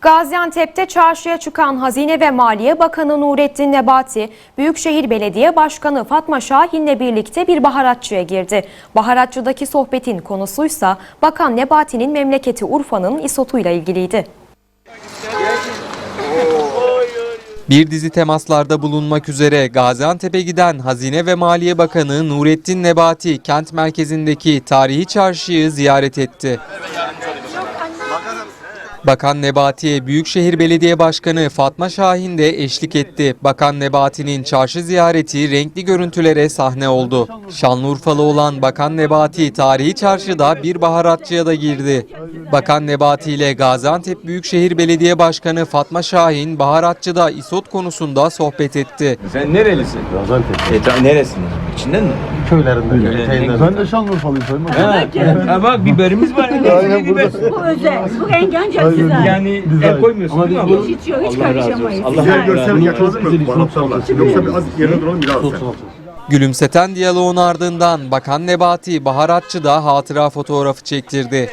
Gaziantep'te çarşıya çıkan Hazine ve Maliye Bakanı Nurettin Nebati, Büyükşehir Belediye Başkanı Fatma Şahin'le birlikte bir baharatçıya girdi. Baharatçıdaki sohbetin konusuysa Bakan Nebati'nin memleketi Urfa'nın isotuyla ilgiliydi. Bir dizi temaslarda bulunmak üzere Gaziantep'e giden Hazine ve Maliye Bakanı Nurettin Nebati kent merkezindeki tarihi çarşıyı ziyaret etti. Bakan Nebati'ye Büyükşehir Belediye Başkanı Fatma Şahin de eşlik etti. Bakan Nebati'nin çarşı ziyareti renkli görüntülere sahne oldu. Şanlıurfalı olan Bakan Nebati tarihi çarşıda bir baharatçıya da girdi. Bakan Nebati ile Gaziantep Büyükşehir Belediye Başkanı Fatma Şahin baharatçıda isot konusunda sohbet etti. Sen nerelisin? Gaziantep E, neresinden? İçinden mi? köylerinde. Öyle. köylerinde. Ben de Şanlıurfalıyım sayın. Ha, ha bak biberimiz var. Aynen biber. Bu özel. Bu rengi ancak güzel. Yani Güzel. el koymuyorsun Ama değil mi biz abla? Hiç yok, hiç Allah razı olsun. karışamayız. Allah Güzel. razı görsel olsun. yakaladık mı? Bana sorarlar. Yoksa bir az yerine duralım bir daha. Salçası. Gülümseten diyaloğun ardından Bakan Nebati baharatçıda hatıra fotoğrafı çektirdi.